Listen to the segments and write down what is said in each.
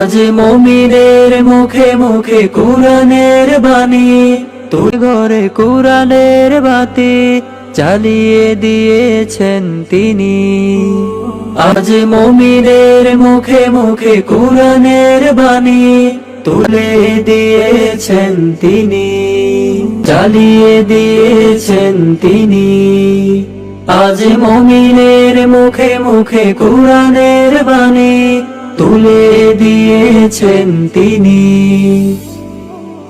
আজ মমিনের মুখে মুখে কোরআনের বাণী। তুই ঘরে কোরআনের বাতি চালিয়ে দিয়েছেন তিনি। আজ মমিনের মুখে মুখে কোরআনের বাণী তুলে দিয়েছেন তিনি। চালিয়ে দিয়েছেন তিনি। আজ মমিনের মুখে মুখে কোরআনের বাণী তুলে দিয়েছেন তিনি।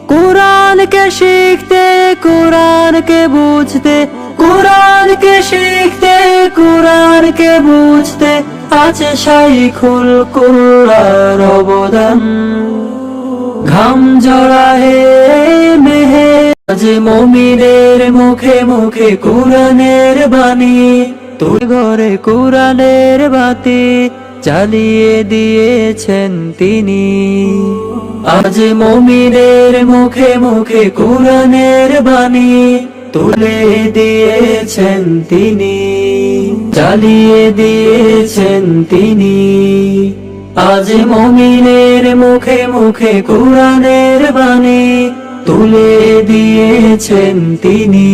কোরআনকে শিখতে, কোরআনকে বুঝতে, কোরআনকে শিখতে, কোরআনকে বুঝতে আছে শাইখুল কোরআন অবদান। ঘাম জড়াহে মেহে আজ মমিনের মুখে মুখে কোরআনের বাণী। তুই ঘরে কোরআনের বাতি চালিয়ে দিয়েছেন তিনি। আজ মমিনের মুখে মুখে কোরআনের বাণী তুলে দিয়েছেন তিনি। চালিয়ে দিয়েছেন তিনি। আজ মমিনের মুখে মুখে কোরআনের বাণী তুলে দিয়েছেন তিনি।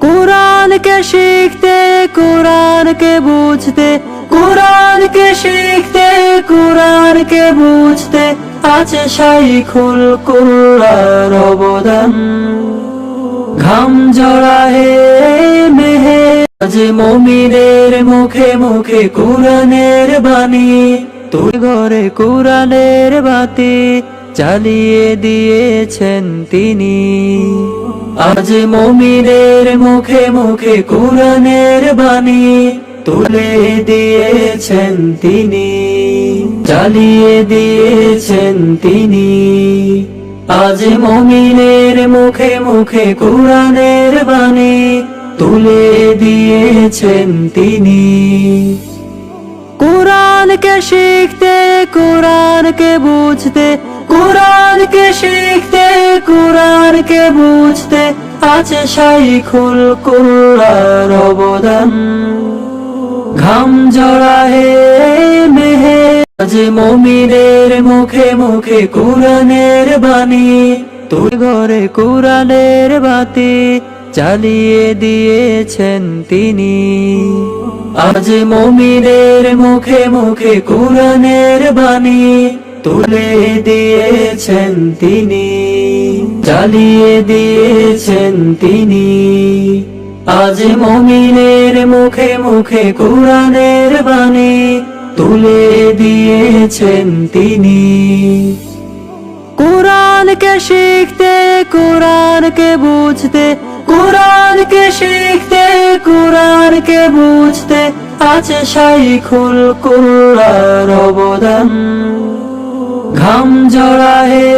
কোরআনকে শিখতে, কোরআনকে বুঝতে কোরআনকে শিখতে, কোরআনকে বুঝতে আছে শাইখুল কোরআন অবদান। ঘাম জড়াহে মেহে আজ মমিনের মুখে মুখে কোরআনের বাণী। তুই ঘরে কোরআনের বাতি চালিয়ে দিয়েছেন তিনি। আজ মমিনের মুখে মুখে কোরআনের বাণী। তুলে দিয়েছেন তিনি চালিয়ে দিয়েছেন তিনি। আজ মমিনের মুখে মুখে কোরআনের বাণী তুলে দিয়েছেন তিনি। কোরআনকে শিখতে, কোরআনকে বুঝতে, কোরআনকে শিখতে, কোরআনকে বুঝতে আছে শাইখুল কোরআন অবদান। ঘাম জড়াহে মেহে আজ মমিনের মুখে মুখে কোরআনের বাণী। তুই ঘরে কোরআনের বাতি চালিয়ে দিয়েছেন তিনি। আজ মমিনের মুখে মুখে কোরআনের বাণী তুলে দিয়েছেন তিনি। চালিয়ে দিয়েছেন তিনি। আজ মমিনের মুখে কোরআনের বাণী তুলে দিয়েছেন তিনি। কোরআনকে শিখতে, কোরআনকে বুঝতে, কোরআনকে শিখতে, কোরআনকে বুঝতে আছে শাইখুল কোরআন অবদান। ঘাম জড়াহে